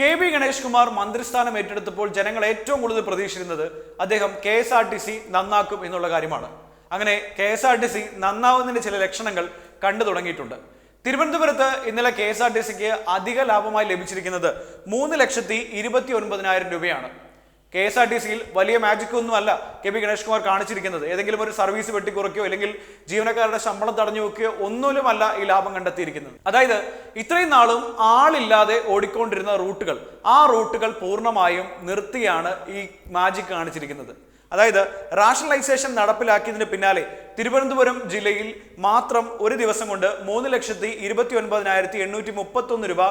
K V Ganesh Kumar മന്ത്രിസ്ഥാനം ഏറ്റെടുത്തപ്പോൾ ജനങ്ങൾ ഏറ്റവും കൂടുതൽ പ്രതീക്ഷിച്ചിരുന്നത് അദ്ദേഹം K S R T C നന്നാക്കും എന്നുള്ള കാര്യമാണ്. അങ്ങനെ K S R T C നന്നാവുന്നതിന്റെ ചില ലക്ഷണങ്ങൾ കണ്ടു തുടങ്ങിയിട്ടുണ്ട്. തിരുവനന്തപുരത്ത് ഇന്നലെ കെ എസ് ആർ ടി സിക്ക് അധിക ലാഭമായി ലഭിച്ചിരിക്കുന്നത് മൂന്ന് ലക്ഷത്തി ഇരുപത്തി ഒൻപതിനായിരം രൂപയാണ്. കെ എസ് ആർ ടി സിയിൽ വലിയ മാജിക് ഒന്നുമല്ല കെ പി ഗണേഷ് കുമാർ കാണിച്ചിരിക്കുന്നത്. ഏതെങ്കിലും ഒരു സർവീസ് വെട്ടിക്കുറയ്ക്കോ അല്ലെങ്കിൽ ജീവനക്കാരുടെ ശമ്പളം തടഞ്ഞു വെക്കുകയോ ഒന്നിലുമല്ല ഈ ലാഭം കണ്ടെത്തിയിരിക്കുന്നത്. അതായത് ഇത്രയും നാളും ആളില്ലാതെ ഓടിക്കൊണ്ടിരുന്ന റൂട്ടുകൾ ആ റൂട്ടുകൾ പൂർണമായും നിർത്തിയാണ് ഈ മാജിക് കാണിച്ചിരിക്കുന്നത്. അതായത് റാഷണലൈസേഷൻ നടപ്പിലാക്കിയതിന് പിന്നാലെ തിരുവനന്തപുരം ജില്ലയിൽ മാത്രം ഒരു ദിവസം കൊണ്ട് മൂന്ന് ലക്ഷത്തി ഇരുപത്തി ഒൻപതിനായിരത്തി എണ്ണൂറ്റി മുപ്പത്തി ഒന്ന് രൂപ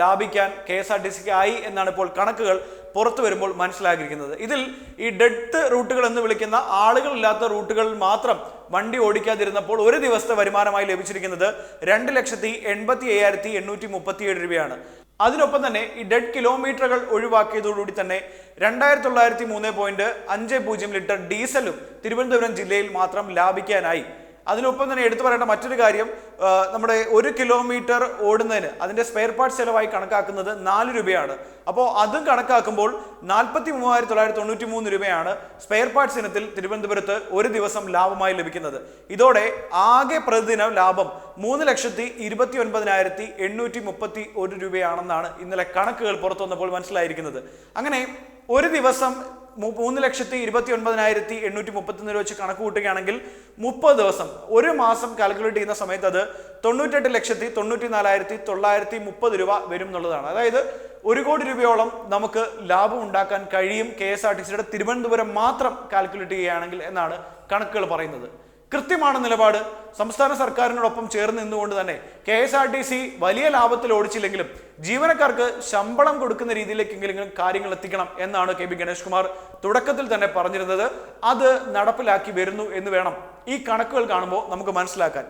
ലാഭിക്കാൻ കെ എസ് ആർ ടി സിക്ക് ആയി എന്നാണ് ഇപ്പോൾ കണക്കുകൾ. പുറത്തു വരുമ്പോൾ മനസ്സിലാക്കിയിരിക്കുന്നത് ഇതിൽ ഈ ഡെഡ് റൂട്ടുകൾ എന്ന് വിളിക്കുന്ന ആളുകളില്ലാത്ത റൂട്ടുകളിൽ മാത്രം വണ്ടി ഓടിക്കാതിരുന്നപ്പോൾ ഒരു ദിവസത്തെ വരുമാനമായി ലഭിച്ചിരിക്കുന്നത് രണ്ട് ലക്ഷത്തി എൺപത്തി അയ്യായിരത്തി എണ്ണൂറ്റി മുപ്പത്തിയേഴ് രൂപയാണ്. അതിനൊപ്പം തന്നെ ഈ ഡെഡ് കിലോമീറ്ററുകൾ ഒഴിവാക്കിയതോടുകൂടി തന്നെ രണ്ടായിരത്തി തൊള്ളായിരത്തി മൂന്ന് പോയിന്റ് അഞ്ച് പൂജ്യം ലിറ്റർ ഡീസലും തിരുവനന്തപുരം ജില്ലയിൽ മാത്രം ലാഭിക്കാനായി അതിനൊപ്പം തന്നെ എടുത്തു പറയേണ്ട മറ്റൊരു കാര്യം നമ്മുടെ ഒരു കിലോമീറ്റർ ഓടുന്നതിന് അതിന്റെ സ്പെയർ പാർട്സ് ചിലവായി കണക്കാക്കുന്നത് നാല് രൂപയാണ്. അപ്പോൾ അതും കണക്കാക്കുമ്പോൾ നാൽപ്പത്തി മൂവായിരത്തി തൊള്ളായിരത്തി തൊണ്ണൂറ്റി മൂന്ന് രൂപയാണ് സ്പെയർ പാർട്സ് ഇനത്തിൽ തിരുവനന്തപുരത്ത് ഒരു ദിവസം ലാഭമായി ലഭിക്കുന്നത്. ഇതോടെ ആകെ പ്രതിദിന ലാഭം മൂന്ന് ലക്ഷത്തി ഇരുപത്തി ഒൻപതിനായിരത്തി എണ്ണൂറ്റി മുപ്പത്തി ഒരു രൂപയാണെന്നാണ് ഇന്നലെ കണക്കുകൾ പുറത്തു വന്നപ്പോൾ മനസ്സിലായിരിക്കുന്നത്. അങ്ങനെ ഒരു ദിവസം മൂന്ന് ലക്ഷത്തി ഇരുപത്തി ഒൻപതിനായിരത്തി എണ്ണൂറ്റി മുപ്പത്തൊന്ന് രൂപ വെച്ച് കണക്ക് കൂട്ടുകയാണെങ്കിൽ മുപ്പത് ദിവസം ഒരു മാസം കാൽക്കുലേറ്റ് ചെയ്യുന്ന സമയത്ത് അത് തൊണ്ണൂറ്റെട്ട് ലക്ഷത്തി തൊണ്ണൂറ്റി നാലായിരത്തി തൊള്ളായിരത്തി മുപ്പത് രൂപ വരും എന്നുള്ളതാണ്. അതായത് ഒരു കോടി രൂപയോളം നമുക്ക് ലാഭം ഉണ്ടാക്കാൻ കഴിയും കെ എസ് ആർ ടി സിയുടെ തിരുവനന്തപുരം മാത്രം കാൽക്കുലേറ്റ് ചെയ്യുകയാണെങ്കിൽ എന്നാണ് കണക്കുകൾ പറയുന്നത്. കൃത്യമാണ് നിലപാട്. സംസ്ഥാന സർക്കാരിനോടൊപ്പം ചേർന്ന് നിന്നുകൊണ്ട് തന്നെ K S R T C വലിയ ലാഭത്തിൽ ഓടിച്ചില്ലെങ്കിലും ജീവനക്കാർക്ക് ശമ്പളം കൊടുക്കുന്ന രീതിയിലേക്കെങ്കിലും കാര്യങ്ങൾ എത്തിക്കണം എന്നാണ് കെ പി ഗണേഷ് കുമാർ തുടക്കത്തിൽ തന്നെ പറഞ്ഞിരുന്നത്. അത് നടപ്പിലാക്കി വരുന്നു എന്ന് വേണം ഈ കണക്കുകൾ കാണുമ്പോൾ നമുക്ക് മനസ്സിലാക്കാൻ.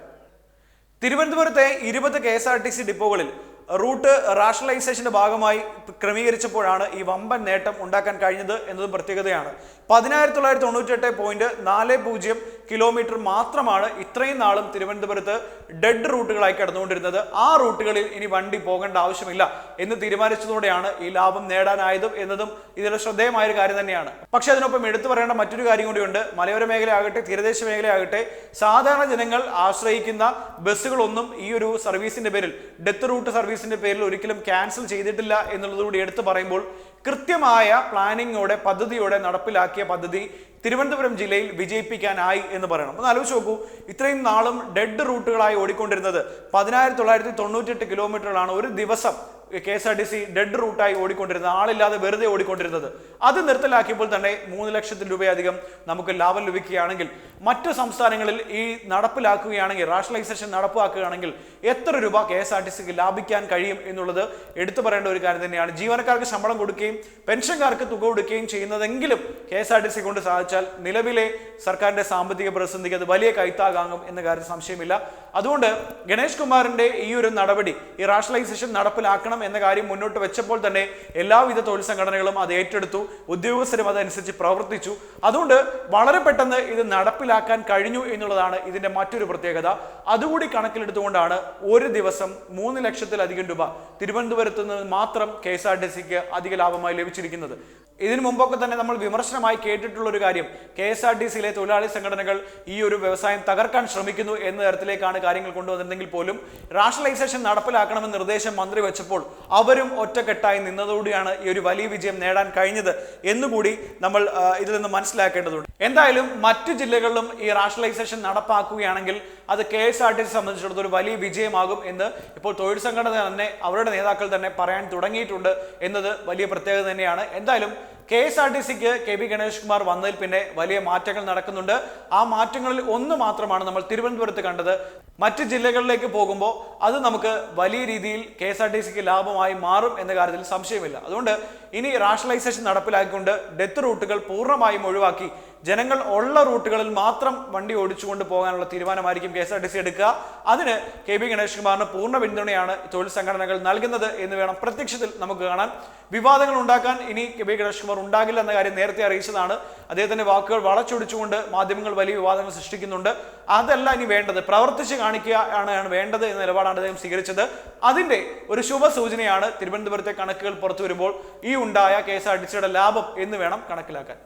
തിരുവനന്തപുരത്തെ ഇരുപത് K S R T C ഡിപ്പോകളിൽ route റാഷണലൈസേഷന്റെ ഭാഗമായി ക്രമീകരിച്ചപ്പോഴാണ് ഈ വമ്പൻ നേട്ടം ഉണ്ടാക്കാൻ കഴിഞ്ഞത് എന്നതും പ്രത്യേകതയാണ്. പതിനായിരത്തി തൊള്ളായിരത്തി തൊണ്ണൂറ്റി എട്ട് പോയിന്റ് നാല് പൂജ്യം കിലോമീറ്റർ മാത്രമാണ് ഇത്രയും നാളും തിരുവനന്തപുരത്ത് ഡെഡ് റൂട്ടുകളായി കിടന്നുകൊണ്ടിരുന്നത്. ആ റൂട്ടുകളിൽ ഇനി വണ്ടി പോകേണ്ട ആവശ്യമില്ല എന്ന് തീരുമാനിച്ചതോടെയാണ് ഈ ലാഭം നേടാനായതും എന്നതും ഇതിൽ ശ്രദ്ധേയമായ ഒരു കാര്യം തന്നെയാണ്. പക്ഷെ അതിനൊപ്പം എടുത്തു പറയേണ്ട മറ്റൊരു കാര്യം കൂടിയുണ്ട്. മലയോര മേഖലയാകട്ടെ തീരദേശ മേഖലയാകട്ടെ സാധാരണ ജനങ്ങൾ ആശ്രയിക്കുന്ന ബസ്സുകളൊന്നും ഈ ഒരു സർവീസിന്റെ പേരിൽ ഡെത്ത് റൂട്ട് സർവീസിന്റെ പേരിൽ ഒരിക്കലും ക്യാൻസൽ ചെയ്തിട്ടില്ല എന്നുള്ളതുകൂടി എടുത്തു പറയുമ്പോൾ കൃത്യമായ പ്ലാനിങ്ങോടെ പദ്ധതിയോടെ നടപ്പിലാക്കിയ പദ്ധതി തിരുവനന്തപുരം ജില്ലയിൽ വിജയിപ്പിക്കാനായി എന്ന് പറയണം. ഒന്ന് ആലോചിച്ച് നോക്കൂ ഇത്രയും നാളും ഡെഡ് റൂട്ടുകളായി ഓടിക്കൊണ്ടിരുന്നത് പതിനായിരത്തി തൊള്ളായിരത്തി തൊണ്ണൂറ്റെട്ട് കിലോമീറ്ററുകളാണ് ഒരു ദിവസം K S R T C dead റൂട്ടായി ഓടിക്കൊണ്ടിരുന്നത് ആളില്ലാതെ വെറുതെ ഓടിക്കൊണ്ടിരുന്നത്. അത് നിർത്തലാക്കിയപ്പോൾ തന്നെ മൂന്ന് ലക്ഷത്തിൽ രൂപയധികം നമുക്ക് ലാഭം ലഭിക്കുകയാണെങ്കിൽ മറ്റു സംസ്ഥാനങ്ങളിൽ ഈ നടപ്പിലാക്കുകയാണെങ്കിൽ റാഷണലൈസേഷൻ നടപ്പാക്കുകയാണെങ്കിൽ എത്ര രൂപ കെ എസ് ആർ ടി സിക്ക് ലാഭിക്കാൻ കഴിയും എന്നുള്ളത് എടുത്തു പറയേണ്ട ഒരു കാര്യം തന്നെയാണ്. ജീവനക്കാർക്ക് ശമ്പളം കൊടുക്കുകയും പെൻഷൻകാർക്ക് തുക കൊടുക്കുകയും ചെയ്യുന്നതെങ്കിലും K S R T C കൊണ്ട് സാധിച്ചാൽ നിലവിലെ സർക്കാരിന്റെ സാമ്പത്തിക പ്രതിസന്ധിക്ക് അത് വലിയ കൈത്താകാങ്ങും എന്ന കാര്യം സംശയമില്ല. അതുകൊണ്ട് ഗണേഷ് കുമാറിന്റെ ഈ ഒരു നടപടി ഈ റാഷണലൈസേഷൻ നടപ്പിലാക്കണം എന്ന കാര്യം മുന്നോട്ട് വെച്ചപ്പോൾ തന്നെ എല്ലാവിധ തൊഴിൽ സംഘടനകളും അത് ഏറ്റെടുത്തു. ഉദ്യോഗസ്ഥരും അതനുസരിച്ച് പ്രവർത്തിച്ചു. അതുകൊണ്ട് വളരെ പെട്ടെന്ന് ഇത് നടപ്പിലാക്കാൻ കഴിഞ്ഞു എന്നുള്ളതാണ് ഇതിന്റെ മറ്റൊരു പ്രത്യേകത. അതുകൂടി കണക്കിലെടുത്തുകൊണ്ടാണ് ഒരു ദിവസം മൂന്ന് ലക്ഷത്തിലധികം രൂപ തിരുവനന്തപുരത്ത് നിന്ന് മാത്രം കെ എസ് ആർ ടി സിക്ക് അധിക ലാഭമായി ലഭിച്ചിരിക്കുന്നത്. ഇതിനു മുമ്പൊക്കെ തന്നെ നമ്മൾ വിമർശനമായി കേട്ടിട്ടുള്ള ഒരു കാര്യം കെ എസ് ആർ ടി സിയിലെ തൊഴിലാളി സംഘടനകൾ ഈ ഒരു വ്യവസായം തകർക്കാൻ ശ്രമിക്കുന്നു എന്ന തരത്തിലേക്കാണ് കാര്യങ്ങൾ കൊണ്ടുവന്നിരുന്നെങ്കിൽ പോലും റാഷണലൈസേഷൻ നടപ്പിലാക്കണമെന്ന് നിർദ്ദേശം മന്ത്രി വെച്ചപ്പോൾ അവരും ഒറ്റക്കെട്ടായി നിന്നതോടെയാണ് ഈ ഒരു വലിയ വിജയം നേടാൻ കഴിഞ്ഞത് എന്നുകൂടി നമ്മൾ ഇതിൽ നിന്ന് മനസ്സിലാക്കേണ്ടതുണ്ട്. എന്തായാലും മറ്റു ജില്ലകളിലും ഈ റാഷണലൈസേഷൻ നടപ്പാക്കുകയാണെങ്കിൽ അത് K S R T C സംബന്ധിച്ചിടത്തോളം ഒരു വലിയ വിജയമാകും എന്ന് ഇപ്പോൾ തൊഴിൽ സംഘടന തന്നെ അവരുടെ നേതാക്കൾ തന്നെ പറയാൻ തുടങ്ങിയിട്ടുണ്ട് എന്നത് വലിയ പ്രത്യേകത തന്നെയാണ്. എന്തായാലും കെ എസ് ആർ ടി സിക്ക് കെ പി ഗണേഷ് കുമാർ വന്നതിൽ പിന്നെ വലിയ മാറ്റങ്ങൾ നടക്കുന്നുണ്ട്. ആ മാറ്റങ്ങളിൽ ഒന്ന് മാത്രമാണ് നമ്മൾ തിരുവനന്തപുരത്ത് കണ്ടത്. മറ്റ് ജില്ലകളിലേക്ക് പോകുമ്പോൾ അത് നമുക്ക് വലിയ രീതിയിൽ കെ എസ് ആർ ടി സിക്ക് ലാഭമായി മാറും എന്ന കാര്യത്തിൽ സംശയമില്ല. അതുകൊണ്ട് ഇനി റാഷണലൈസേഷൻ നടപ്പിലാക്കിക്കൊണ്ട് ഡെത്ത് റൂട്ടുകൾ പൂർണമായും ഒഴിവാക്കി ജനങ്ങൾ ഉള്ള റൂട്ടുകളിൽ മാത്രം വണ്ടി ഓടിച്ചുകൊണ്ട് പോകാനുള്ള തീരുമാനമായിരിക്കും K S R T C എടുക്കുക. അതിന് കെ ബി ഗണേഷ് കുമാറിന് പൂർണ പിന്തുണയാണ് തൊഴിൽ സംഘടനകൾ നൽകുന്നത് എന്ന് വേണം പ്രത്യക്ഷത്തിൽ നമുക്ക് കാണാൻ. വിവാദങ്ങൾ ഉണ്ടാക്കാൻ ഇനി കെ ബി ഗണേഷ് കുമാർ ഉണ്ടാകില്ല എന്ന കാര്യം നേരത്തെ അറിയിച്ചതാണ്. അദ്ദേഹത്തിന്റെ വാക്കുകൾ വളച്ചൊടിച്ചുകൊണ്ട് മാധ്യമങ്ങൾ വലിയ വിവാദങ്ങൾ സൃഷ്ടിക്കുന്നുണ്ട്. അതല്ല ഇനി വേണ്ടത്. പ്രവർത്തിച്ച് കാണിക്കുക ആണ് വേണ്ടത് എന്ന നിലപാടാണ് അദ്ദേഹം സ്വീകരിച്ചത്. അതിന്റെ ഒരു ശുഭ സൂചനയാണ് തിരുവനന്തപുരത്തെ കണക്കുകൾ പുറത്തു വരുമ്പോൾ ഈ ഉണ്ടായ കെ എസ് ആർ ടി സിയുടെ ലാഭം എന്ന് വേണം കണക്കിലാക്കാൻ.